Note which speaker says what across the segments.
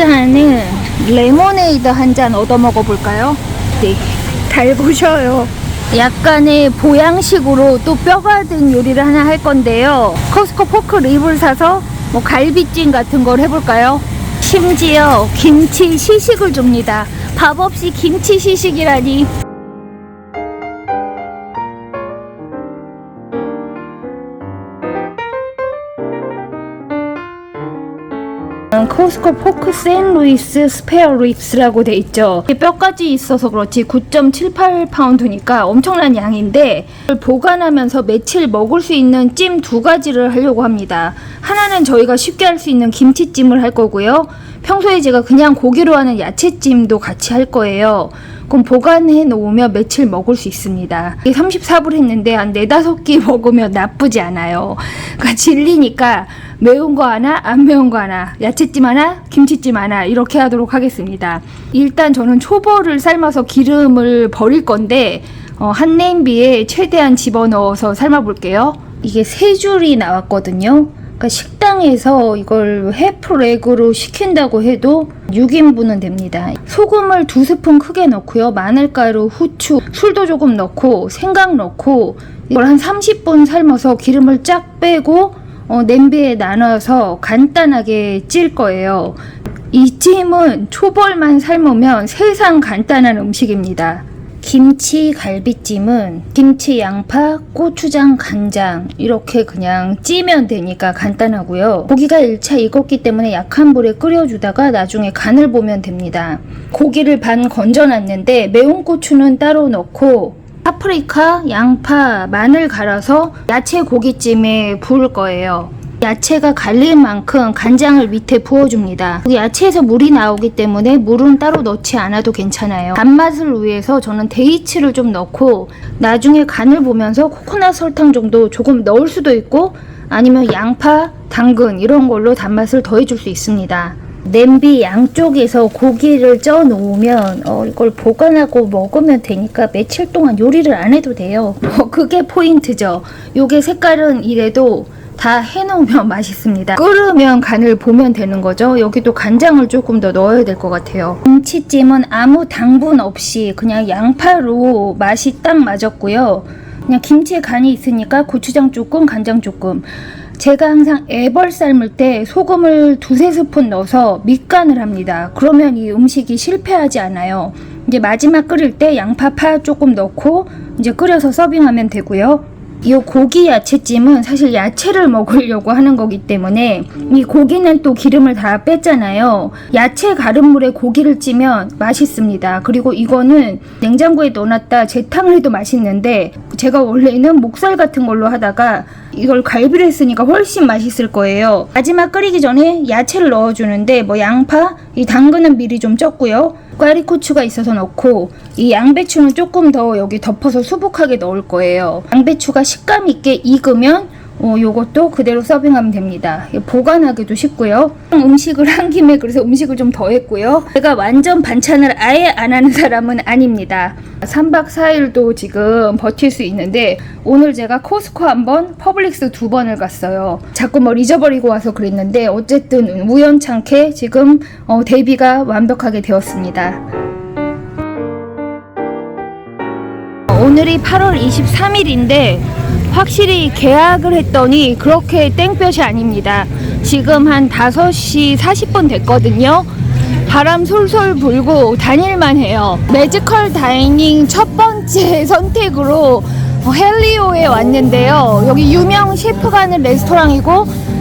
Speaker 1: 시원한 레모네이드 한 잔 얻어 먹어볼까요? 네, 달보셔요. 약간의 보양식으로 또 뼈가 든 요리를 하나 할 건데요. 코스코 포크 립을 사서 뭐 갈비찜 같은 걸 해볼까요? 심지어 김치 시식을 줍니다. 밥 없이 김치 시식이라니. 코스코 포크 샌루이스 스페어 립스라고 돼 있죠. 뼈까지 있어서 그렇지 9.78파운드니까 엄청난 양인데 보관하면서 며칠 먹을 수 있는 찜 두 가지를 하려고 합니다. 하나는 저희가 쉽게 할 수 있는 김치찜을 할 거고요. 평소에 제가 그냥 고기로 하는 야채찜도 같이 할 거예요. 그럼 보관해 놓으면 며칠 먹을 수 있습니다. 이게 34불 했는데 한 4, 5끼 먹으면 나쁘지 않아요. 그러니까 질리니까 매운 거 하나, 안 매운 거 하나, 야채찜 하나, 김치찜 하나 이렇게 하도록 하겠습니다. 일단 저는 초벌을 삶아서 기름을 버릴 건데 어, 한 냄비에 최대한 집어넣어서 삶아 볼게요. 이게 세 줄이 나왔거든요. 그러니까 식당에서 이걸 해프렉으로 시킨다고 해도 6인분은 됩니다. 소금을 두 스푼 크게 넣고요. 마늘가루, 후추, 술도 조금 넣고 생강 넣고 이걸 한 30분 삶아서 기름을 쫙 빼고 어, 냄비에 나눠서 간단하게 찔 거예요. 이 찜은 초벌만 삶으면 세상 간단한 음식입니다. 김치 갈비찜은 김치, 양파, 고추장, 간장 이렇게 그냥 찌면 되니까 간단하고요. 고기가 1차 익었기 때문에 약한 불에 끓여주다가 나중에 간을 보면 됩니다. 고기를 반 건져놨는데 매운 고추는 따로 넣고 파프리카, 양파, 마늘 갈아서 야채 고기찜에 부을 거예요. 야채가 갈릴 만큼 간장을 밑에 부어줍니다. 야채에서 물이 나오기 때문에 물은 따로 넣지 않아도 괜찮아요. 단맛을 위해서 저는 데이츠를 좀 넣고 나중에 간을 보면서 코코넛 설탕 정도 조금 넣을 수도 있고 아니면 양파, 당근 이런 걸로 단맛을 더해줄 수 있습니다. 냄비 양쪽에서 고기를 쪄 놓으면 어, 이걸 보관하고 먹으면 되니까 며칠 동안 요리를 안 해도 돼요. 어, 그게 포인트죠. 요게 색깔은 이래도 다 해놓으면 맛있습니다. 끓으면 간을 보면 되는 거죠. 여기도 간장을 조금 더 넣어야 될 것 같아요. 김치찜은 아무 당분 없이 그냥 양파로 맛이 딱 맞았고요. 그냥 김치에 간이 있으니까 고추장 조금, 간장 조금. 제가 항상 애벌 삶을 때 소금을 두세 스푼 넣어서 밑간을 합니다. 그러면 이 음식이 실패하지 않아요. 이제 마지막 끓일 때 양파 파 조금 넣고 이제 끓여서 서빙하면 되고요. 이 고기 야채찜은 사실 야채를 먹으려고 하는 거기 때문에 이 고기는 또 기름을 다 뺐잖아요. 야채 가른물에 고기를 찌면 맛있습니다. 그리고 이거는 냉장고에 넣어놨다 재탕을 해도 맛있는데 제가 원래는 목살 같은 걸로 하다가 이걸 갈비를 했으니까 훨씬 맛있을 거예요. 마지막 끓이기 전에 야채를 넣어주는데 뭐 양파, 이 당근은 미리 좀 쪘고요. 꽈리고추가 있어서 넣고 이 양배추는 조금 더 여기 덮어서 수북하게 넣을 거예요. 양배추가 식감 있게 익으면 어, 요것도 그대로 서빙하면 됩니다. 보관하기도 쉽고요. 음식을 한 김에 그래서 음식을 좀 더 했고요. 제가 완전 반찬을 아예 안 하는 사람은 아닙니다. 3박 4일도 지금 버틸 수 있는데 오늘 제가 코스코 한 번, 퍼블릭스 두 번을 갔어요. 자꾸 뭘 잊어버리고 와서 그랬는데 어쨌든 우연찮게 지금 어, 대비가 완벽하게 되었습니다. 오늘이 8월 23일인데 확실히 계약을 했더니 그렇게 땡볕이 아닙니다. 지금 한 5시 40분 됐거든요. 바람 솔솔 불고 다닐만 해요. 매지컬 다이닝 첫 번째 선택으로 어, 헬리오에 왔는데요. 여기 유명 셰프가 하는 레스토랑이고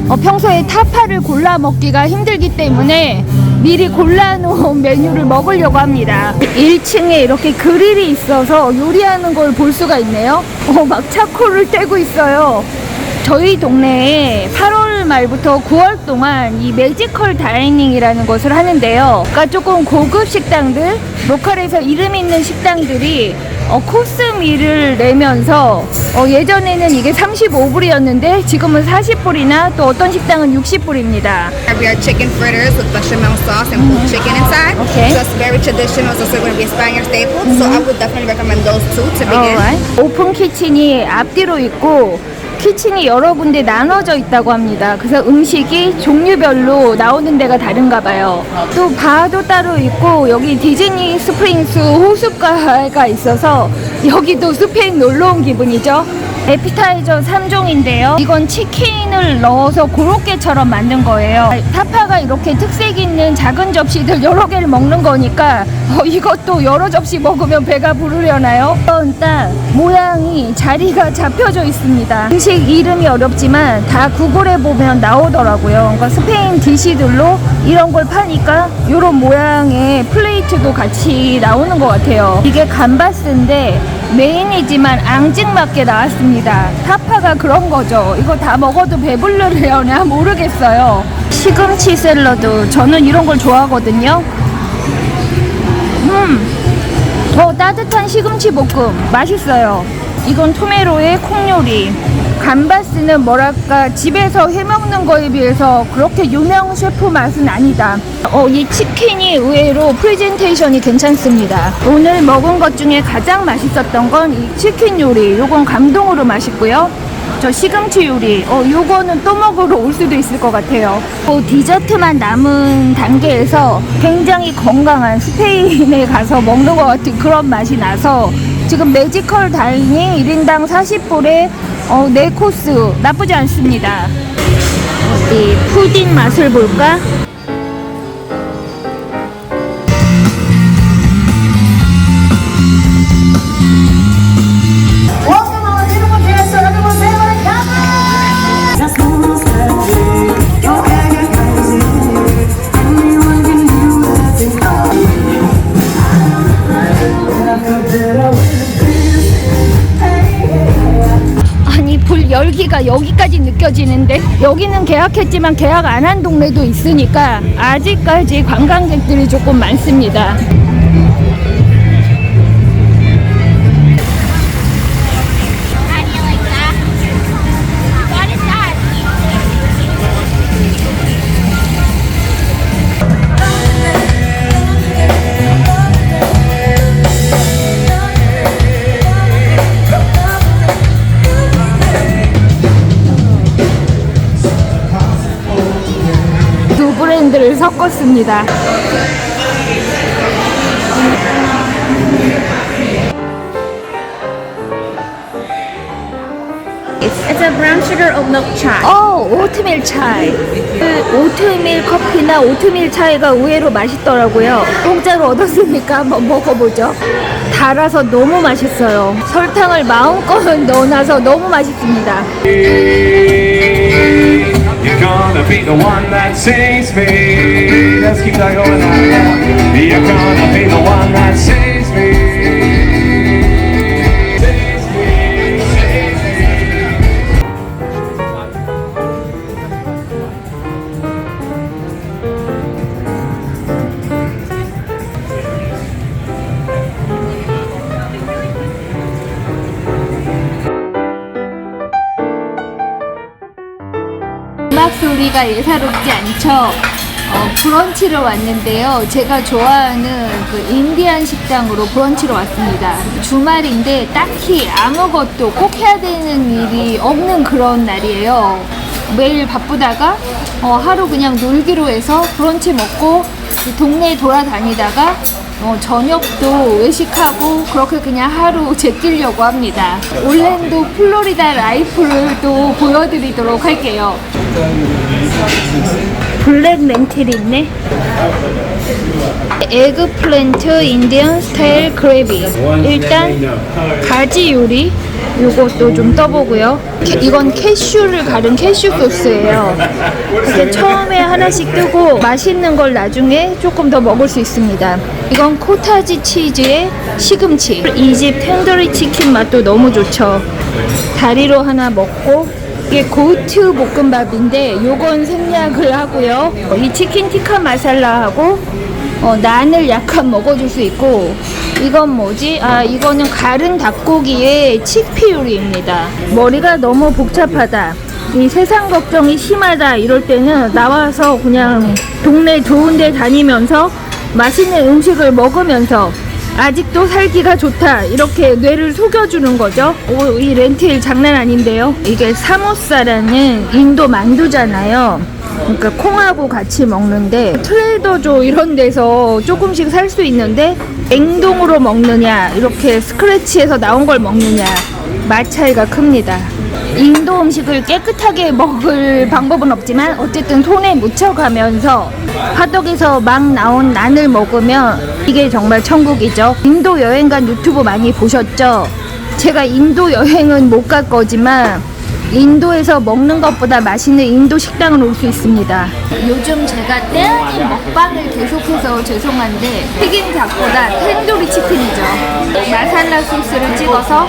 Speaker 1: 어, 평소에 타파를 골라 먹기가 힘들기 때문에 미리 골라놓은 메뉴를 먹으려고 합니다. 1층에 이렇게 그릴이 있어서 요리하는 걸 볼 수가 있네요. 어, 막 차코를 떼고 있어요. 저희 동네에 8월 말부터 9월 동안 이 매지컬 다이닝이라는 것을 하는데요. 그러니까 조금 고급 식당들, 로컬에서 이름 있는 식당들이 어, 코스미를 내면서 어, 예전에는 이게 35불이었는데 지금은 40불이나 또 어떤 식당은 60불입니다.
Speaker 2: We are chicken fritters with bechamel sauce and pulled chicken inside.
Speaker 1: Okay.
Speaker 2: It's very traditional. It's also going to be a Spaniard staple. So I would definitely recommend those two to begin.
Speaker 1: Alright. 오픈 키친이 앞뒤로 있고 키친이 여러 군데 나눠져 있다고 합니다. 그래서 음식이 종류별로 나오는 데가 다른가 봐요. 또 바도 따로 있고 여기 디즈니 스프링스 호숫가가 있어서 여기도 스페인 놀러 온 기분이죠. 에피타이저 3종인데요. 이건 치킨을 넣어서 고로케처럼 만든 거예요. 타파가 이렇게 특색 있는 작은 접시들 여러 개를 먹는 거니까 어, 이것도 여러 접시 먹으면 배가 부르려나요? 일단 모양이 자리가 잡혀져 있습니다. 음식 이름이 어렵지만 다 구글에 보면 나오더라고요. 그러니까 스페인 디시들로 이런 걸 파니까 이런 모양의 플레이트도 같이 나오는 것 같아요. 이게 감바스인데 메인이지만 앙증맞게 나왔습니다. 타파가 그런 거죠. 이거 다 먹어도 배불르려나 모르겠어요. 시금치 샐러드. 저는 이런 걸 좋아하거든요. 음, 더 따뜻한 시금치 볶음. 맛있어요. 이건 토메로의 콩요리. 감바스는 뭐랄까 집에서 해먹는 거에 비해서 그렇게 유명 셰프 맛은 아니다. 어, 이 치킨이 의외로 프레젠테이션이 괜찮습니다. 오늘 먹은 것 중에 가장 맛있었던 건 이 치킨 요리. 요건 감동으로 맛있고요. 저 시금치 요리. 어, 요거는 또 먹으러 올 수도 있을 것 같아요. 어, 디저트만 남은 단계에서 굉장히 건강한 스페인에 가서 먹는 것 같은 그런 맛이 나서 지금 매지컬 다이닝 1인당 40불에 어, 4코스 나쁘지 않습니다. 이 푸딩 맛을 볼까? 느껴지는데 여기는 계약했지만 계약 안 한 동네도 있으니까 아직까지 관광객들이 조금 많습니다. 섞었습니다.
Speaker 2: It's a brown sugar oat milk chai.
Speaker 1: 어, 오트밀 차이. 그 오트밀 커피나 오트밀 차이가 의외로 맛있더라고요. 공짜로 얻었으니까 한번 먹어보죠. 달아서 너무 맛있어요. 설탕을 마음껏 넣어놔서 너무 맛있습니다.
Speaker 3: You're gonna be the one that saves me. Let's keep that going on. You're gonna be the one that saves me.
Speaker 1: 않죠? 어, 브런치를 왔는데요. 제가 좋아하는 그 인디안 식당으로 브런치로 왔습니다. 주말인데 딱히 아무것도 꼭 해야 되는 일이 없는 그런 날이에요. 매일 바쁘다가 어, 하루 그냥 놀기로 해서 브런치 먹고 그 동네 돌아다니다가 어, 저녁도 외식하고 그렇게 그냥 하루 제끼려고 합니다. 올랜도 플로리다 라이프를 또 보여드리도록 할게요. 블랙 렌틸이 있네. 에그 플랜트 인디언 스타일 그레이비. 일단 가지 요리 요것도 좀 떠보고요. 캐- 이건 캐슈를 가른 캐슈 소스예요. 이렇게 처음에 하나씩 뜨고 맛있는 걸 나중에 조금 더 먹을 수 있습니다. 이건 코타지 치즈에 시금치. 이 집 텐더리 치킨 맛도 너무 좋죠. 다리로 하나 먹고 이게 고트 볶음밥인데 요건 생략을 하고요. 어, 이 치킨 티카 마살라하고 어, 난을 약간 먹어줄 수 있고 이건 뭐지? 아 이거는 가른 닭고기의 칙피 요리입니다. 머리가 너무 복잡하다. 이 세상 걱정이 심하다 이럴 때는 나와서 그냥 동네 좋은 데 다니면서 맛있는 음식을 먹으면서 아직도 살기가 좋다 이렇게 뇌를 속여주는 거죠. 오, 이 렌틸 장난 아닌데요. 이게 사모사라는 인도 만두잖아요. 그러니까 콩하고 같이 먹는데 트레이더조 이런 데서 조금씩 살 수 있는데 냉동으로 먹느냐 이렇게 스크래치에서 나온 걸 먹느냐 맛 차이가 큽니다. 인도 음식을 깨끗하게 먹을 방법은 없지만 어쨌든 손에 묻혀가면서 화덕에서 막 나온 난을 먹으면 이게 정말 천국이죠. 인도 여행 간 유튜브 많이 보셨죠? 제가 인도 여행은 못 갈 거지만 인도에서 먹는 것보다 맛있는 인도 식당은 올수 있습니다. 요즘 제가 때아닌 먹방을 계속해서 죄송한데 튀긴 닭보다 텐도리 치킨이죠. 마살라 소스를 찍어서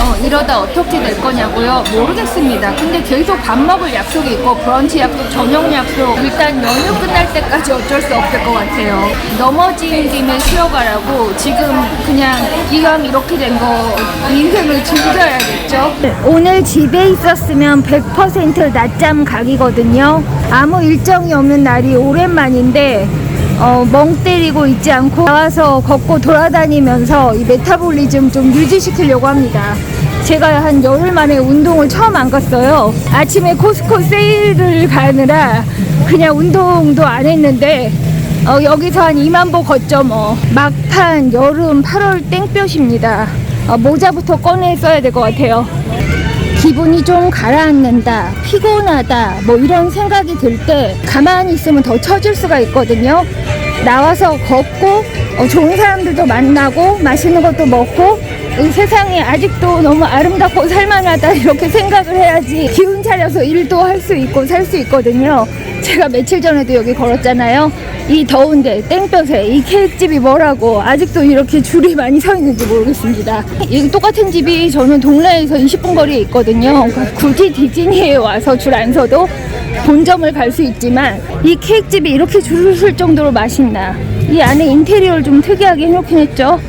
Speaker 1: 어, 이러다 어떻게 될 거냐고요? 모르겠습니다. 근데 계속 밥 먹을 약속이 있고 브런치 약속, 저녁 약속 일단 연휴 끝날 때까지 어쩔 수 없을 것 같아요. 넘어진 김에 쉬어가라고 지금 그냥 이왕 이렇게 된 거 인생을 즐겨야겠죠? 오늘 집에 있었으면 100% 낮잠 각이거든요. 아무 일정이 없는 날이 오랜만인데 어, 멍 때리고 있지 않고 나와서 걷고 돌아다니면서 이 메타볼리즘 좀 유지시키려고 합니다. 제가 한 열흘 만에 운동을 처음 안 갔어요. 아침에 코스코 세일을 가느라 그냥 운동도 안 했는데 어, 여기서 한 2만 보 걷죠 뭐. 막판 여름 8월 땡볕입니다. 어, 모자부터 꺼내 써야 될 것 같아요. 기분이 좀 가라앉는다, 피곤하다, 뭐 이런 생각이 들 때 가만히 있으면 더 처질 수가 있거든요. 나와서 걷고 어, 좋은 사람들도 만나고 맛있는 것도 먹고 이 세상이 아직도 너무 아름답고 살만하다 이렇게 생각을 해야지 기운 차려서 일도 할 수 있고 살 수 있거든요. 제가 며칠 전에도 여기 걸었잖아요. 이 더운데 땡볕에 이 케이크집이 뭐라고 아직도 이렇게 줄이 많이 서 있는지 모르겠습니다. 이 똑같은 집이 저는 동네에서 20분 거리에 있거든요. 굳이 디즈니에 와서 줄 안 서도 본점을 갈 수 있지만 이 케이크집이 이렇게 줄을 쓸 정도로 맛있나. 이 안에 인테리어를 좀 특이하게 해놓긴 했죠.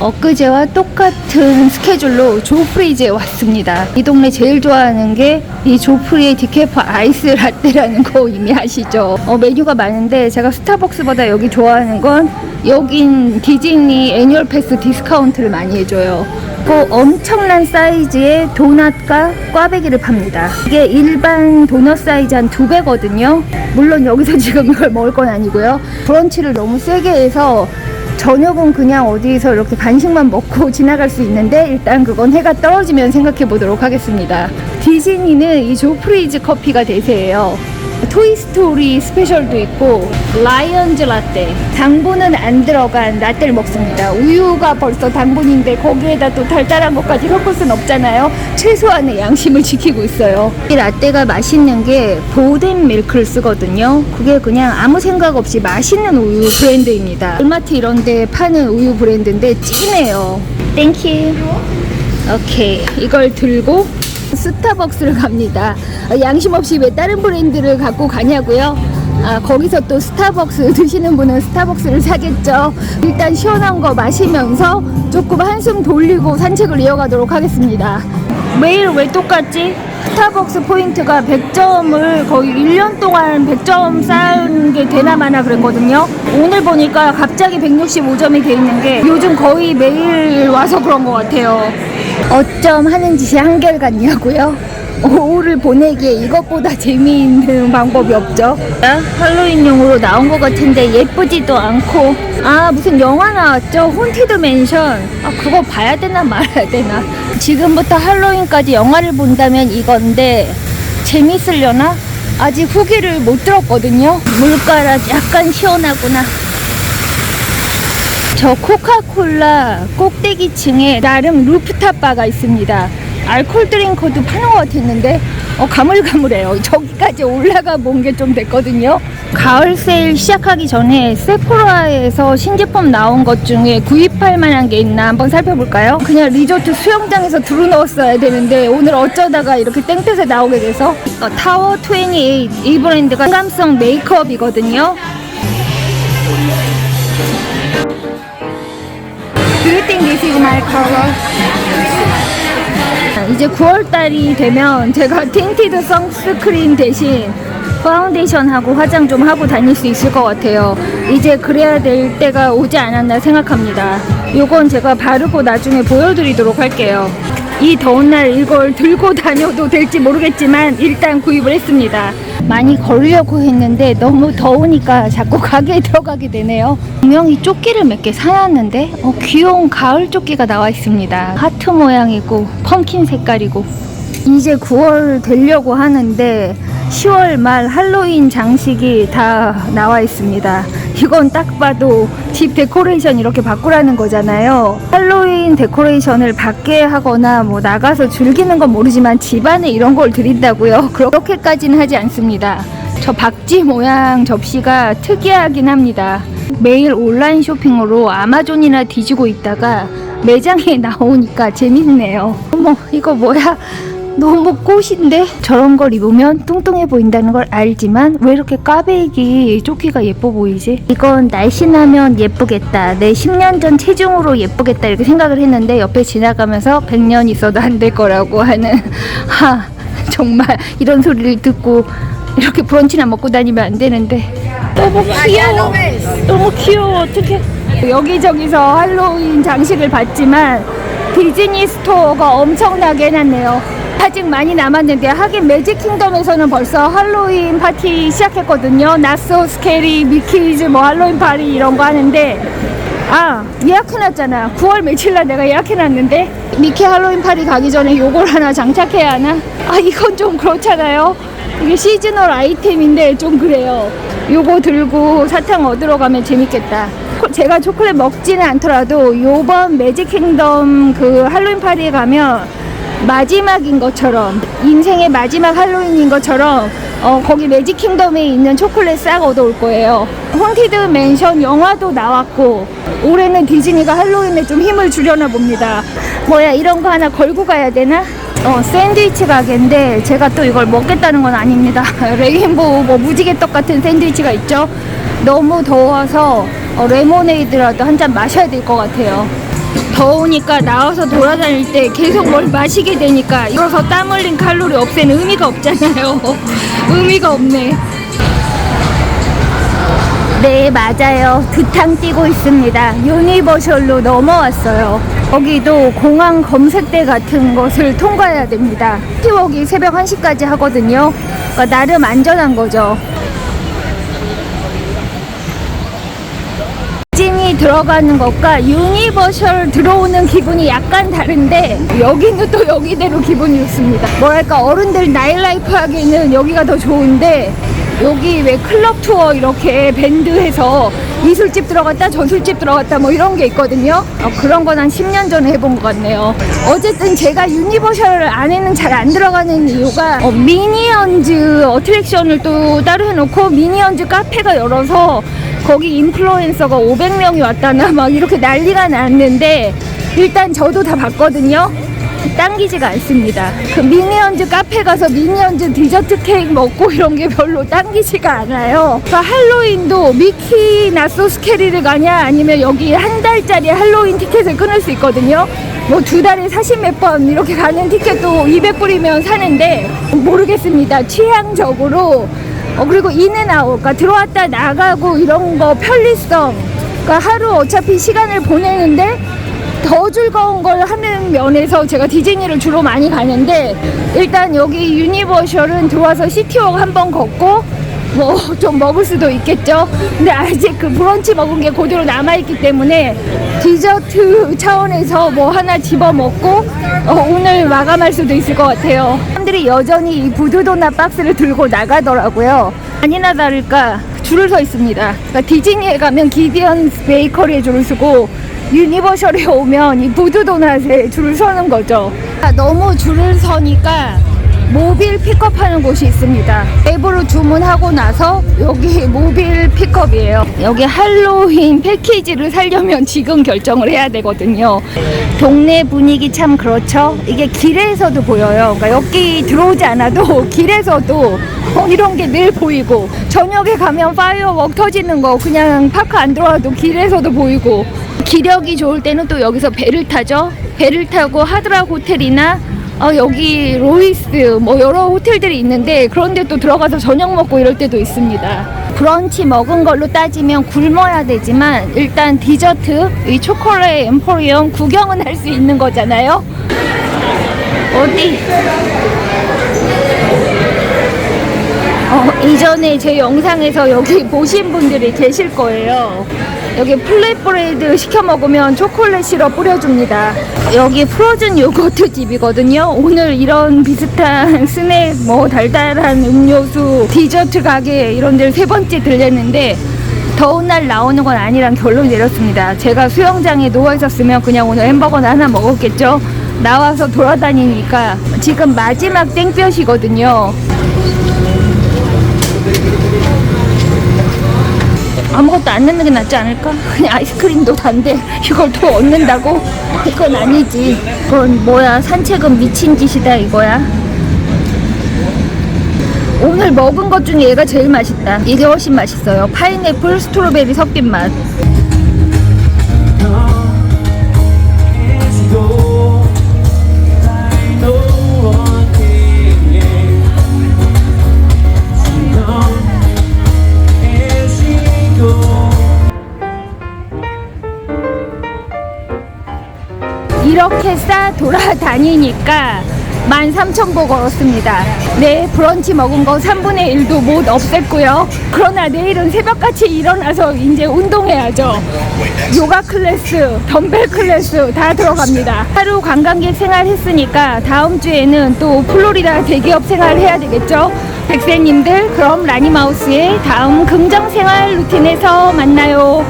Speaker 1: 엊그제와 똑같은 스케줄로 조프리즈에 왔습니다. 이 동네 제일 좋아하는 게 이 조프리의 디케프 아이스 라떼라는 거 이미 아시죠? 어, 메뉴가 많은데 제가 스타벅스보다 여기 좋아하는 건 여긴 디즈니 애니얼 패스 디스카운트를 많이 해줘요. 그 엄청난 사이즈의 도넛과 꽈배기를 팝니다. 이게 일반 도넛 사이즈 한 두 배거든요. 물론 여기서 지금 이걸 먹을 건 아니고요. 브런치를 너무 세게 해서 저녁은 그냥 어디서 이렇게 간식만 먹고 지나갈 수 있는데 일단 그건 해가 떨어지면 생각해 보도록 하겠습니다. 디즈니는 이 조프리즈 커피가 대세예요. 토이스토리 스페셜도 있고 라이언즈 라떼. 당분은 안 들어간 라떼를 먹습니다. 우유가 벌써 당분인데 거기에다 또 달달한 것까지 섞을 순 없잖아요. 최소한의 양심을 지키고 있어요. 이 라떼가 맛있는 게 보덴 밀크를 쓰거든요. 그게 그냥 아무 생각 없이 맛있는 우유 브랜드입니다. 얼마트 이런 데 파는 우유 브랜드인데 진해요. 땡큐 오케이 이걸 들고 스타벅스를 갑니다. 아, 양심 없이 왜 다른 브랜드를 갖고 가냐고요? 아, 거기서 또 스타벅스 드시는 분은 스타벅스를 사겠죠. 일단 시원한 거 마시면서 조금 한숨 돌리고 산책을 이어가도록 하겠습니다. 매일 왜 똑같지? 스타벅스 포인트가 100점을 거의 1년 동안 100점 쌓은 게 되나 마나 그랬거든요. 오늘 보니까 갑자기 165점이 돼 있는 게 요즘 거의 매일 와서 그런 것 같아요. 어쩜 하는 짓이 한결 같냐고요? 오후를 보내기에 이것보다 재미있는 방법이 없죠. 할로윈용으로 나온 것 같은데 예쁘지도 않고 아 무슨 영화 나왔죠? 혼티드 맨션 아 그거 봐야 되나 말아야 되나 지금부터 할로윈까지 영화를 본다면 이건데 재밌으려나? 아직 후기를 못 들었거든요. 물가라 약간 시원하구나. 저 코카콜라 꼭대기층에 나름 루프탑 바가 있습니다. 알콜 드링크도 파는 것 같았는데 어, 가물가물해요. 저기까지 올라가 본 게 좀 됐거든요. 가을 세일 시작하기 전에 세포라에서 신제품 나온 것 중에 구입할 만한 게 있나 한번 살펴볼까요? 그냥 리조트 수영장에서 두루 넣었어야 되는데 오늘 어쩌다가 이렇게 땡볕에 나오게 돼서 어, 타워 28이 브랜드가 감성 메이크업이거든요. You think this is my color? 이제 9월달이 되면 제가 틴티드 선스크린 대신 파운데이션하고 화장 좀 하고 다닐 수 있을 것 같아요. 이제 그래야 될 때가 오지 않았나 생각합니다. 요건 제가 바르고 나중에 보여드리도록 할게요. 이 더운 날 이걸 들고 다녀도 될지 모르겠지만 일단 구입을 했습니다. 많이 걸으려고 했는데 너무 더우니까 자꾸 가게에 들어가게 되네요. 분명히 조끼를 몇 개 사놨는데 어, 귀여운 가을 조끼가 나와 있습니다. 하트 모양이고 펌킨 색깔이고 이제 9월 되려고 하는데 10월 말 할로윈 장식이 다 나와 있습니다. 이건 딱 봐도 집 데코레이션 이렇게 바꾸라는 거잖아요. 할로윈 데코레이션을 밖에 하거나 뭐 나가서 즐기는 건 모르지만 집 안에 이런 걸 드린다고요. 그렇게까지는 하지 않습니다. 저 박쥐 모양 접시가 특이하긴 합니다. 매일 온라인 쇼핑으로 아마존이나 뒤지고 있다가 매장에 나오니까 재밌네요. 어머, 이거 뭐야? 너무 꽃인데 저런 걸 입으면 뚱뚱해 보인다는 걸 알지만 왜 이렇게 까베기 조끼가 예뻐 보이지? 이건 날씬하면 예쁘겠다. 내 10년 전 체중으로 예쁘겠다 이렇게 생각을 했는데 옆에 지나가면서 100년 있어도 안 될 거라고 하는 하 정말 이런 소리를 듣고 이렇게 브런치나 먹고 다니면 안 되는데 너무 귀여워. 너무 귀여워. 어떡해. 여기저기서 할로윈 장식을 봤지만 디즈니 스토어가 엄청나게 해놨네요. 아직 많이 남았는데 하긴 매직 킹덤에서는 벌써 할로윈 파티 시작했거든요. 나소 스케리, 미키즈, 뭐 할로윈 파리 이런 거 하는데 아 예약해놨잖아. 9월 며칠 날 내가 예약해놨는데 미키 할로윈 파리 가기 전에 요걸 하나 장착해야 하나? 아 이건 좀 그렇잖아요. 이게 시즈널 아이템인데 좀 그래요. 요거 들고 사탕 얻으러 가면 재밌겠다. 코- 제가 초콜릿 먹지는 않더라도 요번 매직 킹덤 그 할로윈 파티에 가면 마지막인 것처럼 인생의 마지막 할로윈인 것처럼 어, 거기 매직 킹덤에 있는 초콜릿 싹 얻어올 거예요. 혼티드 맨션 영화도 나왔고 올해는 디즈니가 할로윈에 좀 힘을 주려나 봅니다. 뭐야 이런 거 하나 걸고 가야 되나? 어, 샌드위치 가게인데 제가 또 이걸 먹겠다는 건 아닙니다. 레인보우 뭐 무지개떡 같은 샌드위치가 있죠. 너무 더워서 어, 레모네이드라도 한 잔 마셔야 될 것 같아요. 더우니까 나와서 돌아다닐 때 계속 뭘 마시게 되니까 이어서 땀 흘린 칼로리 없애는 의미가 없잖아요. 의미가 없네. 네, 맞아요. 두탕 뛰고 있습니다. 유니버셜로 넘어왔어요. 거기도 공항 검색대 같은 것을 통과해야 됩니다. 티웍이 새벽 1시까지 하거든요. 그러니까 나름 안전한 거죠. 찐이 들어가는 것과 유니버셜 들어오는 기분이 약간 다른데 여기는 또 여기대로 기분이 좋습니다. 뭐랄까 어른들 나일라이프 하기에는 여기가 더 좋은데 여기 왜 클럽 투어 이렇게 밴드해서 이 술집 들어갔다 저 술집 들어갔다 뭐 이런 게 있거든요. 어, 그런 건 한 10년 전에 해본 것 같네요. 어쨌든 제가 유니버셜 안에는 잘 안 들어가는 이유가 어, 미니언즈 어트랙션을 또 따로 해놓고 미니언즈 카페가 열어서 거기 인플루엔서가 500명이 왔다나 막 이렇게 난리가 났는데 일단 저도 다 봤거든요. 당기지가 않습니다. 그 미니언즈 카페 가서 미니언즈 디저트 케이크 먹고 이런 게 별로 당기지가 않아요. 그러니까 할로윈도 미키 나 소 스케리를 가냐 아니면 여기 한 달짜리 할로윈 티켓을 끊을 수 있거든요. 뭐 두 달에 40몇 번 이렇게 가는 티켓도 200불이면 사는데 모르겠습니다. 취향적으로 어, 그리고 인앤아웃, 그러니까 들어왔다 나가고 이런 거 편리성. 그러니까 하루 어차피 시간을 보내는데 더 즐거운 걸 하는 면에서 제가 디즈니를 주로 많이 가는데 일단 여기 유니버셜은 들어와서 시티워크 한번 걷고 뭐 좀 먹을 수도 있겠죠. 근데 아직 그 브런치 먹은 게 그대로 남아있기 때문에 디저트 차원에서 뭐 하나 집어 먹고 어, 오늘 마감할 수도 있을 것 같아요. 사람들이 여전히 이 부두도넛 박스를 들고 나가더라고요. 아니나 다를까 줄을 서 있습니다. 그러니까 디즈니에 가면 기디언스 베이커리에 줄을 서고 유니버셜에 오면 이 부두도넛에 줄을 서는 거죠. 아, 너무 줄을 서니까 모빌 픽업하는 곳이 있습니다. 앱으로 주문하고 나서 여기 모빌 픽업이에요. 여기 할로윈 패키지를 살려면 지금 결정을 해야 되거든요. 동네 분위기 참 그렇죠. 이게 길에서도 보여요. 그러니까 여기 들어오지 않아도 길에서도 어, 이런 게 늘 보이고 저녁에 가면 파이어웍 터지는 거 그냥 파크 안 들어와도 길에서도 보이고 기력이 좋을 때는 또 여기서 배를 타죠. 배를 타고 하드라 호텔이나 아, 여기 로이스 뭐 여러 호텔들이 있는데 그런데 또 들어가서 저녁 먹고 이럴 때도 있습니다. 브런치 먹은 걸로 따지면 굶어야 되지만 일단 디저트 이 초콜릿 엠포리엄 구경은 할 수 있는 거잖아요. 어디? 어, 이전에 제 영상에서 여기 보신 분들이 계실 거예요. 여기 플랫브레이드 시켜 먹으면 초콜릿 시럽 뿌려줍니다. 여기 프로즌 요거트 집이거든요. 오늘 이런 비슷한 스낵, 뭐 달달한 음료수, 디저트 가게 이런 데를 세 번째 들렸는데 더운 날 나오는 건 아니란 결론 내렸습니다. 제가 수영장에 누워 있었으면 그냥 오늘 햄버거나 하나 먹었겠죠. 나와서 돌아다니니까 지금 마지막 땡볕이거든요. 아무것도 안 넣는 게 낫지 않을까? 그냥 아이스크림도 단데 이걸 또 얻는다고? 그건 아니지. 그건 뭐야? 산책은 미친 짓이다 이거야. 오늘 먹은 것 중에 얘가 제일 맛있다. 이게 훨씬 맛있어요. 파인애플 스트로베리 섞인 맛. 이렇게 싸 돌아다니니까 13,000보 걸었습니다. 네, 브런치 먹은 거 3분의 1도 못 없앴고요. 그러나 내일은 새벽같이 일어나서 이제 운동해야죠. 요가 클래스, 덤벨 클래스 다 들어갑니다. 하루 관광객 생활 했으니까 다음 주에는 또 플로리다 대기업 생활 해야 되겠죠. 백세님들, 그럼 라니마우스의 다음 긍정 생활 루틴에서 만나요.